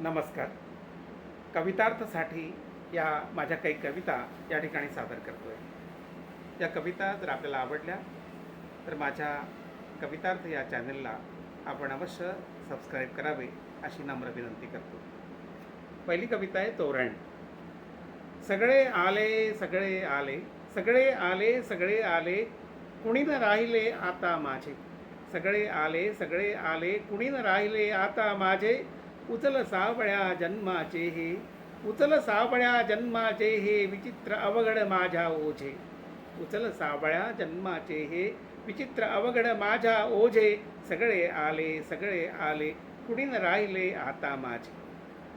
नमस्कार. कवितार्थसाठी या माझ्या काही कविता या ठिकाणी सादर करतो आहे या कविता जर आपल्याला आवडल्या तर माझ्या कवितार्थ या चॅनलला आपण अवश्य सबस्क्राईब करावे अशी नम्र विनंती करतो. पहिली कविता आहे तोरण. सगळे आले सगळे आले सगळे आले सगळे आले कुणी न राहिले आता माझे? सगळे आले सगळे आले कुणी न राहिले आता माझे? उचल सावळ्या जन्माचे हे उचल सावळ्या जन्माचे हे विचित्र अवघड माझ्या ओझे. उचल सावळ्या जन्माचे हे विचित्र अवघड माझ्या ओझे. सगळे आले सगळे आले कुणीन राहिले आता माझे.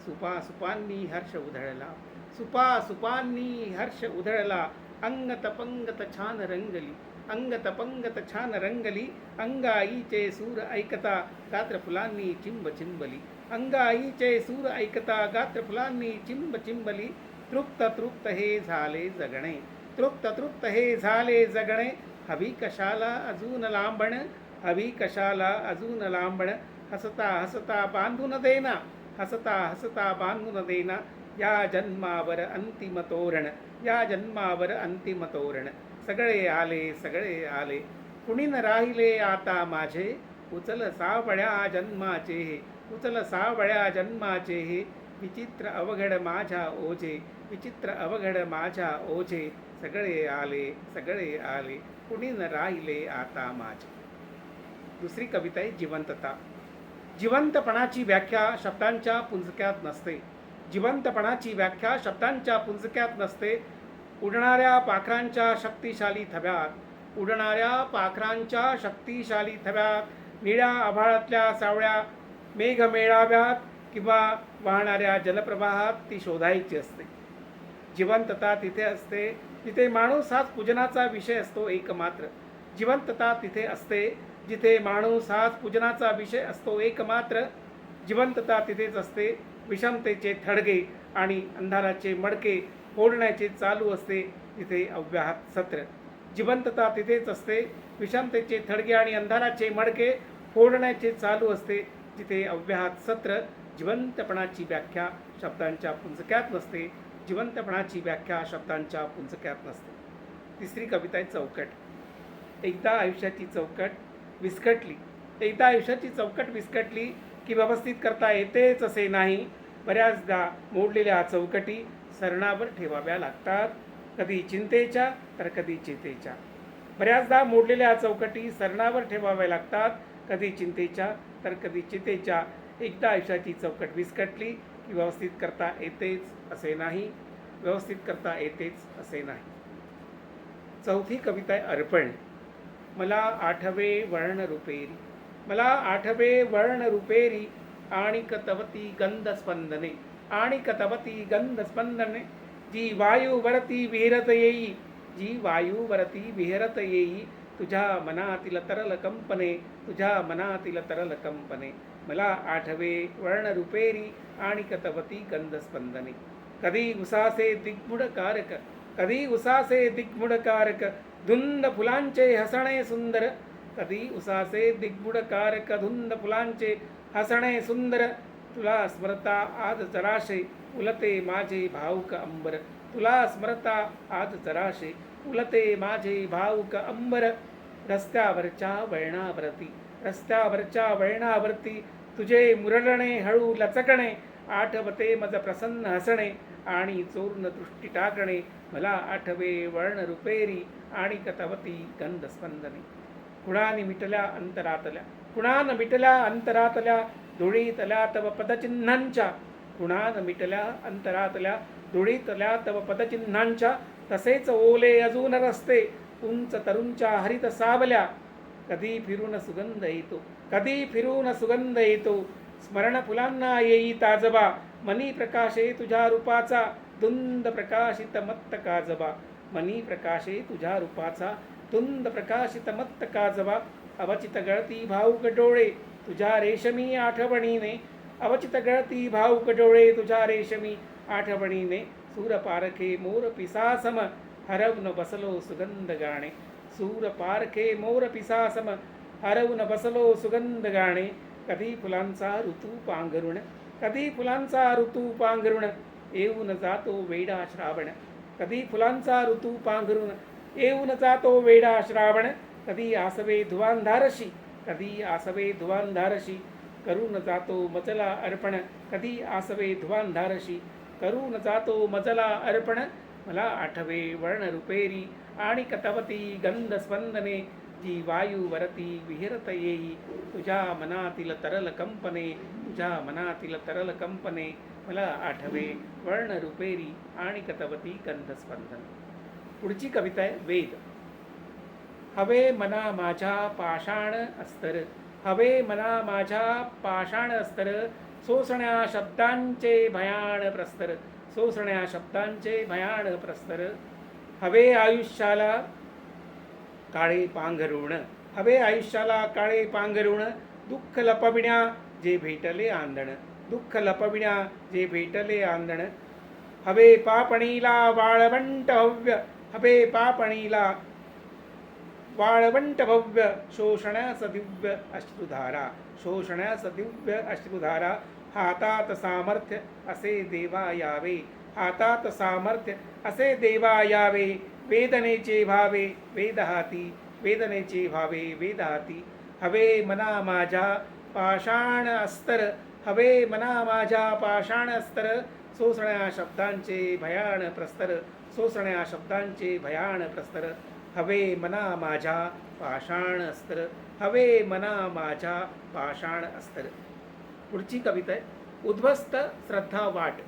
सुपा सुपांनी हर्ष उधळला सुपा सुपांनी हर्ष उधळला अंगत पंगत छान रंगली अंगत पंगत छान रंगली अंगाईचे सूर ऐकता गात्र फुलांनी चिंब चिंबली अंगाईचे सूर ऐकता गात्र फुलांनी चिंब चिंबली तृप्त तृप्त हे झाले जगणे तृप्त तृप्त हे झाले जगणे हवी कशाला अजून लांबण हवी कशाला अजून लांबण हसता हसता बांधून देना हसता हसता बांधून देना या जन्मावर अंतिम तोरण या जन्मावर अंतिम तोरण सगळे आले सगळे आले. कुणी न राहिले आता माझे? उचल सावळ्या जन्माचे हे. उचल सावळ्या जन्माचे हे. विचित्र अवघड माझ्या ओझे. विचित्र अवघड माझ्या ओझे. सगळे आले सगळे आले. कुणी न राहिले आता माझे? दुसरी कविता आहे जिवंतता. जिवंतपणाची व्याख्या शब्दांच्या पुंजक्यात नसते. जिवंतपणाची व्याख्या शब्दांच्या पुंजक्यात नसते. उडणाऱ्या पाखरांच्या शक्तिशाली थव्यात उडणाऱ्या पाखरांच्या शक्तिशाली थव्यात निळ्या आभाळातल्या सावळ्या मेघमेळाव्यात किंवा वाहणाऱ्या जलप्रवाहात ती शोधायची असते. जिवंतता तिथे असते. तिथे माणूस हाच पूजनाचा विषय असतो एकमात्र. जिवंतता तिथे असते. जिथे माणूस हाच पूजनाचा विषय असतो एकमात्र. जिवंतता तिथेच असते. विषमतेचे थडगे आणि अंधाराचे मडके फोडण्याचे चालू असते. तिथे अव्याहत सत्र. जिवंतता तिथेच असते. विषमतेचे थडगे आणि अंधाराचे मडके फोडण्याचे चालू असते. जिथे अव्याहत सत्र. जिवंतपणाची व्याख्या शब्दांच्या पुंजक्यात नसते. जिवंतपणाची व्याख्या शब्दांच्या पुंजक्यात नसते. तिसरी कविता आहे चौकट. एकदा आयुष्याची चौकट विस्कटली. एकदा आयुष्याची चौकट विस्कटली की व्यवस्थित करता येतेच असे नाही. बऱ्याचदा मोडलेल्या चौकटी सरणावर ठेवाव्या लागतात. कधी चिंतेच्या तर कधी चितेच्या. बऱ्याचदा मोडलेल्या चौकटी सरणावर ठेवाव्या लागतात. कधी चिंतेच्या तर कधी चितेच्या. एकदा आयुष्याची चौकट विस्कटली की व्यवस्थित करता येतेच असे नाही. व्यवस्थित करता येतेच असे नाही. चौथी कविता आहे अर्पण. मला आठवे वर्ण रुपेरी. मला आठवे वर्ण रुपेरी. आणि कतवती गंध स्पंदने आणि कतवती गंध स्पंदने जी वायूवरती विहरत येई जी वायूवरती विहरत येई तुझ्या मनातील तरल कंपने तुझ्या मनातील तरल कंपने मला आठवे वर्णरूपेरी आणि कतवती गंध कधी उसासे दिग्मुडकारक कधी उसासे दिग्मुडकारक धुंद फुलांचे हसणे सुंदर कधी उसासे दिग्मुडकारक धुंद फुलांचे हसणे सुंदर तुला स्मरता आज जराशे उलते माझे भाऊक अंबर. तुला स्मरता आज जराशे उलते माझे भाऊक अंबर. रस्त्यावरच्या वळणावरती रस्त्यावरच्या वळणावरती तुझे मुरडणे हळू लचकणे आठवते मज प्रसन्न हसणे आणि चोर्ण दृष्टी टाकणे. मला आठवे वर्ण रुपेरी आणि कथवती गंध स्पंदने. कुणाने मिटल्या अंतरातल्या कुणान मिटल्या अंतरातल्या धुळीतल्या तव पदचिन्हांच्या कुणान मिटल्या अंतरातल्या धुळीतल्या तव पदचिन्हांच्या तसेच ओले अजून रस्ते उंच तरुंच्या हरित सावल्या कधी फिरून सुगंध येतो कधी फिरून सुगंध येतो स्मरण फुलांना येई ताजबा मनी प्रकाशे तुझ्या रूपाचा धुंद प्रकाशित मत्त काजबा मनी प्रकाशे तुझ्या रूपाचा धुंद प्रकाशित मत्त काजबा अवचित गळती भाऊक डोळे तुझ्या रेशमी आठवणीने. अवचित गळती भाऊक डोळे तुझ्या रेशमी आठवणीने. सूरपारखे मोर पिसासम हरवून बसलो सुगंध गाणे. सूर पारखे मोर पिसासम हरवून बसलो सुगंध गाणे. कधी फुलांचा ऋतू पांघरुण कधी फुलांचा ऋतू पांघरुण येऊन जातो वेडा श्रावण. कधी फुलांचा ऋतू पांघरुण येऊन जातो वेडा श्रावण. कधी आसवे धुवांधारशी कधी आसवे धुवांधारशी करून जातो मजला अर्पण कधी आसवे धुवांधारशी करून जातो मजला अर्पण मला आठवे वर्ण रुपेरी आणि कथवती गंध स्पंदने जी वायू वरती विहिरत येई तुझ्या मनातील तरल कंपने तुझ्या मनातील तरल कंपने मला आठवे वर्ण रुपेरी आणि कथवती गंध पुढची कविता आहे वेद. हवे मना माझ्या पाषाण अस्तर. हवे मना माझ्या पाषाण अस्तर. सोसण्या शब्दांचे भयाण प्रस्तर. सोसण्या शब्दांचे भयाण प्रस्तर. हवे आयुष्याला काळे पांघरुण. हवे आयुष्याला काळे पांघरुण. दुःख लपविण्या जे भेटले आंदण. दुःख लपविण्या जे भेटले आंदण. हवे पापणीला वाळवंट हव्य. हवे पापणीला वाळवंट भव्य शोषण्यास दिव्य अश्रुधारा शोषण्यास दिव्य अश्रुधारा हातात सामर्थ्य असे देवा यावे हातात सामर्थ्य असे देवा यावे वेदनेचे भावे वेदहाती वेदनेचे भावे वेदहाती हवे मना माझ्या पाषाण अस्तर हवे मना माझ्या पाषाण अस्तर सोसण्या शब्दांचे भयाण प्रस्तर सोसण्या शब्दांचे भयाण प्रस्तर हवे मना माझ्या पाषाण अस्त्र हवे मना माझ्या पाषाण अस्त्र. पुढची कविता आहे उद्ध्वस्त श्रद्धा वाट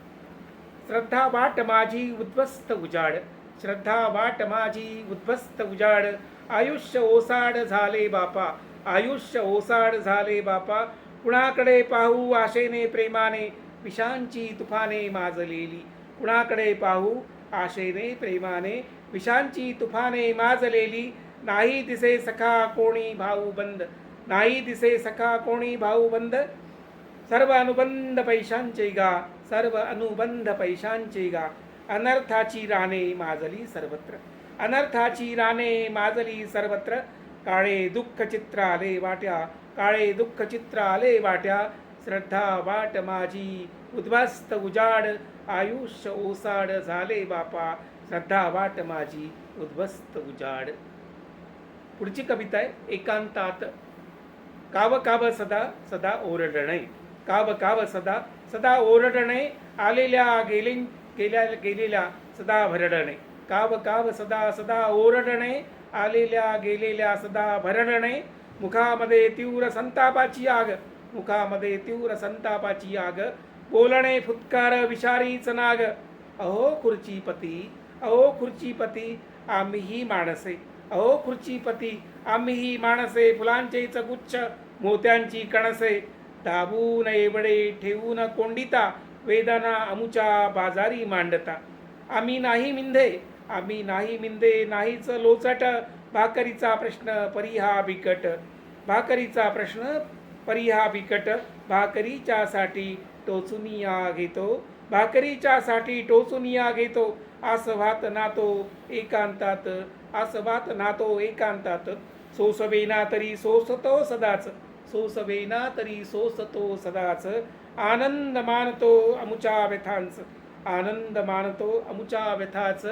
श्रद्धा वाट माझी उद्ध्वस्त उजाड श्रद्धा वाट माझी उद्ध्वस्त उजाड. आयुष्य ओसाड झाले बापा आयुष्य ओसाड झाले बापा. कुणाकडे पाहू आशेने प्रेमाने विषांची तुफाने माजलेली. कुणाकडे पाहू आशेने प्रेमाने विषांची तुफाने माजलेली नाही दिसे सखा कोणी भाऊ बंद नाही दिसे सखा कोणी भाऊ बंद सर्व अनुबंध पैशांचे गा सर्व अनुबंध पैशांचे गा अनर्थाची राणे माजली सर्वत्र अनर्थाची राणे माजली सर्वत्र काळे दुःख चित्र आले वाट्या काळे दुःख चित्र आले वाट्या श्रद्धा वाट माझी उद्ध्वस्त उजाड आयुष्य ओसाड झाले बापा श्रद्धा वाट माझी उद्ध्वस्त उजाड. पुढची कविता आहे एकांतात. काव काव सदा सदा ओरडणे. काव काव सदा सदा ओरडणे. आलेल्या गेले गेल्या गेलेल्या सदा भरडणे. काव काव सदा सदा ओरडणे. आलेल्या गेलेल्या सदा भरडणे. मुखामध्ये तीव्र संतापाची आग. मुखामध्ये तीव्र संतापाची आग. बोलणे फुत्कार विषारीच नाग. अहो खुर्चीपती अहो खुर्चीपती आम्हीही माणसे. अहो खुर्चीपती आम्हीही माणसे. फुलांचेच गुच्छ मोत्यांची कणसे. दाबून एवढे ठेवून कोंडिता वेदना अमुच्या बाजारी मांडता. आम्ही नाही मिंधे आम्ही नाही मिंदे नाहीच लोचट. भाकरीचा प्रश्न परिहा बिकट. भाकरीचा प्रश्न परिहा बिकट. भाकरीच्यासाठी टोचुनिया घेतो. भाकरीच्यासाठी टोचुनिया घेतो. आसभात नातो एकांतात आसभात नातो एकांतात. सोसवेना तरी सोसतो सदाच सोसवेना तरी सोसतो सदाच. आनंद मानतो अमुचा व्यथांच आनंद मानतो अमुचा व्यथाच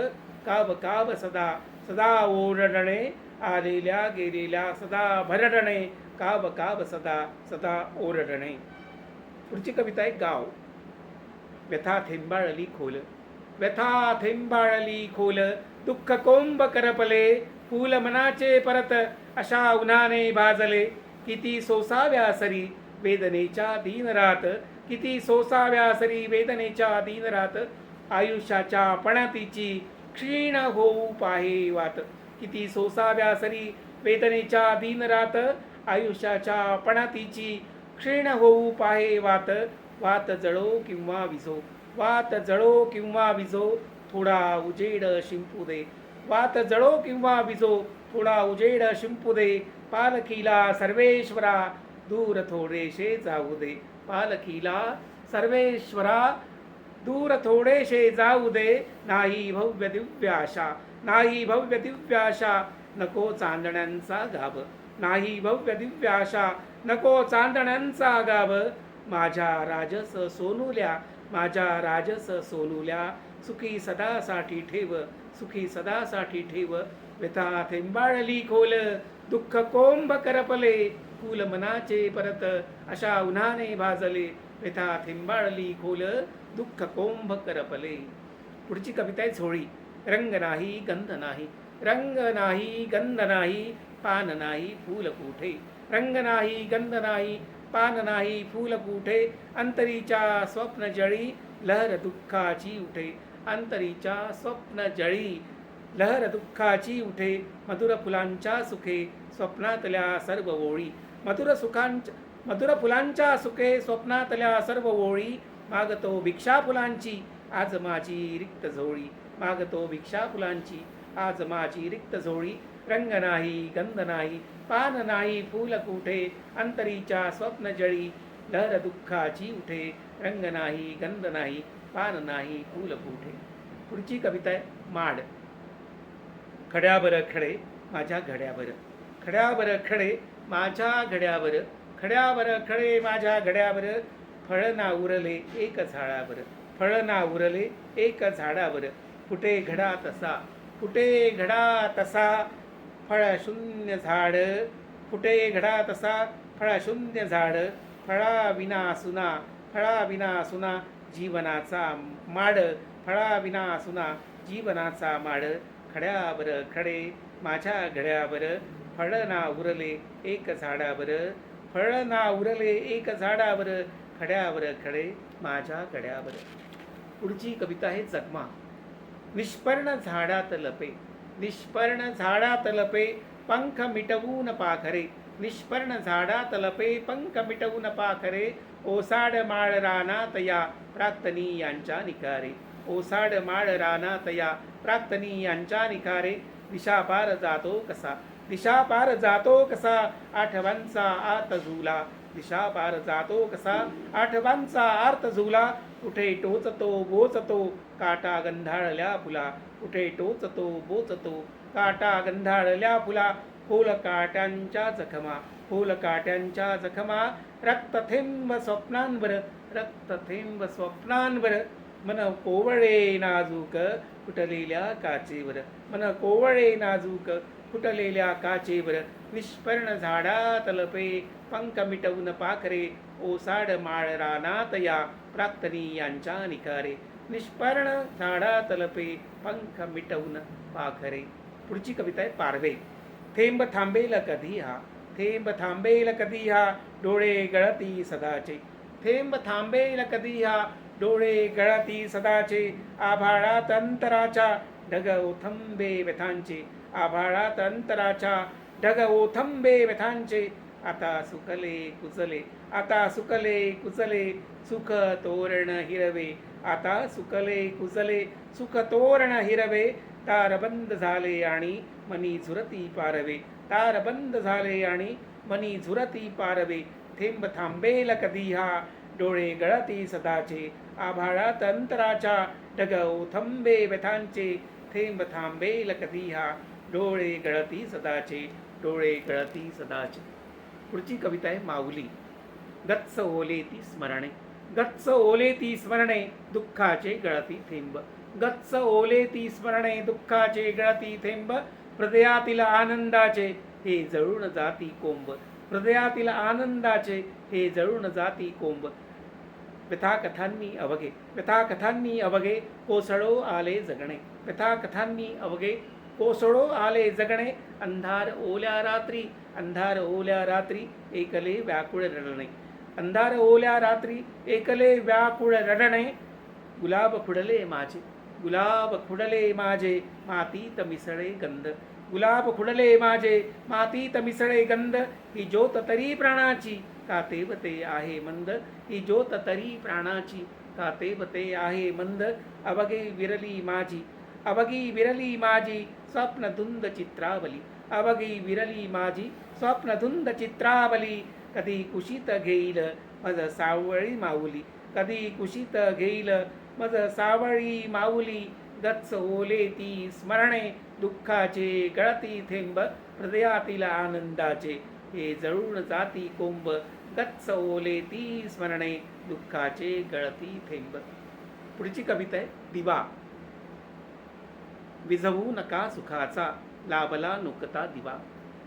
काव काव सदा सदा ओरडणे आलेल्या गेलेल्या सदा भरडणे. काव काव सदा सदा ओरडणे. पुढची कविता आहे गाव. व्यथा थेंबाळली खोल. व्यथा थेंबाळली खोल दुःख कोंब करपले फूल मनाचे परत अशा उन्हाने भाजले. किती सोसाव्या सरी वेदनेच्या दीनरात किती सोसाव्या सरी वेदनेच्या दीनरात आयुष्याच्या पणतीची क्षीण होऊ पाहे वात. किती सोसाव्या सरी वेदनेच्या दीनरात आयुष्याच्या पणतीची क्षीण होऊ पाहे वात. वात जळो किंवा विझो वात जळो किंवा विजो थोडा उजेड शिंपू दे. वात जळो किंवा विजो थोडा उजेड शिंपू दे. पालखीला सर्वेश्वरा दूर थोडेशे जाऊ दे. पालखीला सर्वेश्वरा दूर थोडेशे जाऊ दे. नाही भव्य दिव्याशा नाही भव्य दिव्याशा नको चांदण्यांचा गाभ. नाही भव्य दिव्याशा नको चांदण्यांचा गाभ. माझ्या राजस सोनुल्या माझ्या राजस सोनुल्या सुखी सदासाठी ठेव सुखी सदासाठी ठेव. व्यथा थेंबाळली खोल दुःख कोंब करपले. फूल मनाचे परत अशा उन्हाने भाजले. व्यथा थेंबाळली खोल दुःख कोंभ करपले. पुढची कविता आहे झोळी. रंग नाही गंध नाही. रंग नाही गंध नाही पान नाही फूल कुठे? रंग नाही गंध नाही पान नाही फूल कुठे अंतरीच्या स्वप्न जळी लहर दुःखाची उठे. अंतरीच्या स्वप्न जळी लहर दुःखाची उठे. मधुर फुलांच्या सुखे स्वप्नातल्या सर्व ओळी. मधुर सुखांच्या मधुर फुलांच्या सुखे स्वप्नातल्या सर्व ओळी. मागतो भिक्षा फुलांची आज माझी रिक्त झोळी. मागतो भिक्षा फुलांची आज माझी रिक्त झोळी. रंग नाही गंध नाही पान नाही फूल कुठे अंतरीच्या स्वप्न जळी लहर दुःखाची उठे रंग नाही गंध नाही पान नाही फूल कुठे पुढची कविता आहे माड. खड्याबर खडे माझ्या घड्यावर. खड्याबर खडे माझ्या घड्यावर. खड्यावर खडे माझ्या घड्यावर. फळ ना उरले एक झाडावर. फळ ना उरले एक झाडावर. फुटे घडा तसा फुटे घडा तसा. फळशून्य झाड. फुटे घडा तसा फळशून्य झाड. फळा विना सुना फळा विना सुना जीवनाचा माड. फळा विना सुना जीवनाचा माड. खड्यावर खडे माझ्या घड्यावर फळ ना उरले एक झाडावर. फळ ना उरले एक झाडावर खड्यावर खडे माझ्या गड्यावर पुढची कविता आहे जगमा. निष्पर्ण झाडात लपे. निष्पर्ण झाडा तलपे पंख मिटवून पाखरे. निष्पर्ण झाडा तलपे पंख मिटवून पाखरे. ओसाड माळ रानात या प्राक्तनी यांच्या निकारे ओसाड माळ रानात या प्राक्तनी यांच्या निकारे दिशापार जातो कसा? दिशापार जातो कसा? आठवांचा आत झुला. दिशा पार जातो कसा? आठवांचा आर्त झुला कुठे टोचतो बोचतो? काटा गंधाळल्या फुला कुठे टोचतो बोचतो? काटा गंधाळल्या फुला खोल काट्यांच्या जखमा खोल काट्यांच्या जखमा रक्तथेंब स्वप्नांवर रक्तथेंब स्वप्नांवर मन कोवळे नाजूक फुटलेल्या काचेवर मन कोवळे नाजूक फुटलेल्या काचेवर निष्पर्ण झाडात लपे पंख मिटवून पाखरे ओसाड माळ रानात या प्राक्तनी यांच्या निखारे. निष्पर्ण झाडात लपे पंख मिटवून पाखरे. पुढची कविता आहे पारवे. थेंब थांबेल कधी हा? थेंब थांबेल कधी हा? डोळे गळती सदाचे. थेंब थांबेल कधी हा? डोळे गळती सदाचे. आभाळात अंतराच्या ढग ओथंबे व्यथांचे. आभाळात अंतराच्या ढग ओथंबे व्यथांचे आता सुकले कुचले आता सुकले कुचले सुख तोरण हिरवे आता सुकले कुचले सुख तोरण हिरवे तार बंद झाले आणि मनी झुरती पारवे तार बंद झाले आणि मनी झुरती पारवे थेंब थांबेल कधी हा डोळे गळती सदाचे आभाळात अंतराच्या ढग ओथंबे व्यथांचे थेंब थांबेल कधी हा डोळे गळती सदाचे डोळे गळती सदाचे. पुढची कविता आहे माऊली. गच्च ओले ती स्मरणे. गच्च ओले ती स्मरणे दुःखाचे गळती थेंब. गच्च ओले ती स्मरणे दुःखाचे गळती थेंब. हृदयातील आनंदाचे हे जळून जाती कोंब. हृदयातील आनंदाचे हे जळून जाती कोंब. व्यथाकथांनी अवघे. व्यथाकथांनी अवघे कोसळो आले जगणे. व्यथाकथांनी अवघे कोसळो आले जगणे अंधार ओल्या रात्री अंधार ओल्या रात्री एकले व्याकुळ रडणे. अंधार ओल्या रात्री एकले व्याकुळ रडणे गुलाब खुडले माझे गुलाब खुडले माझे मातीत मिसळे गंध. गुलाब खुडले माझे मातीत मिसळे गंध ही ज्योत तरी प्राणाची का तेवते आहे मंद? ही ज्योत तरी प्राणाची का तेवते आहे मंद? अवघे विरली माझी अवघी विरली माझी स्वप्नधुंद चित्रावली अवगी विरली माझी स्वप्नधुंद चित्रावली कधी कुशीत घेईल मज सावळी माऊली कधी कुशीत घेईल मज सावळी माऊली गच्च ओले ती स्मरणे दुःखाचे गळती थेंब हृदयातील आनंदाचे हे जळून जाती कोंब गच्च ओले ती स्मरणे दुःखाचे गळती थेंब पुढची कविता आहे दिवा विझवू नका सुखाचा लाभला नुकता दिवा.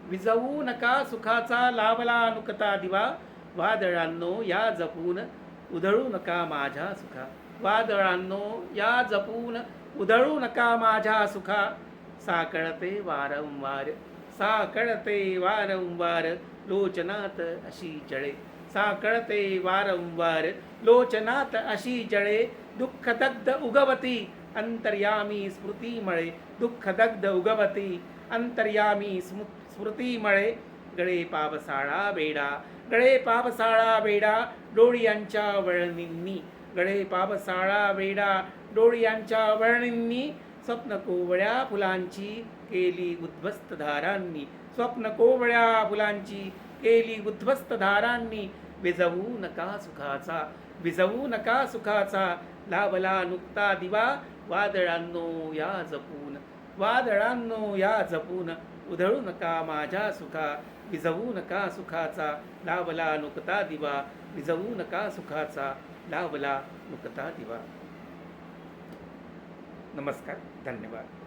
विझवू नका सुखाचा लाभला नुकता दिवा. वादळांनो या जपून उधळू नका माझ्या सुखा. वादळांनो या जपून उधळू नका माझ्या सुखा. साकळते वारंवार साकळते वारंवार लोचनात अशी जळे. साकळते वारंवार लोचनात अशी जळे. दुःखदग्ध उगवती अंतर्यामी स्मृतीमळे दुःखदग्ध उगवती। अंतर्यामी स्मृ स्मृतीमळे गळे पावसाळा बेडा गळे पावसाळा बेडा डोळियांच्या वळणींनी। गळे पावसाळा वेडा डोळ्यांच्या वळणींनी। स्वप्न कोवळ्या फुलांची केली उद्ध्वस्त धारांनी। स्वप्न कोवळ्या फुलांची केली उद्ध्वस्त धारांनी। विजवू नका सुखाचा। विजवू नका सुखाचा। लाभला नुकता दिवा वादळांनो या जपून वादळांनो या जपून उधळू नका माझ्या सुखा विजवू नका सुखाचा लाभला नुकता दिवा विजवू नका सुखाचा लाभला नुकता दिवा. नमस्कार धन्यवाद.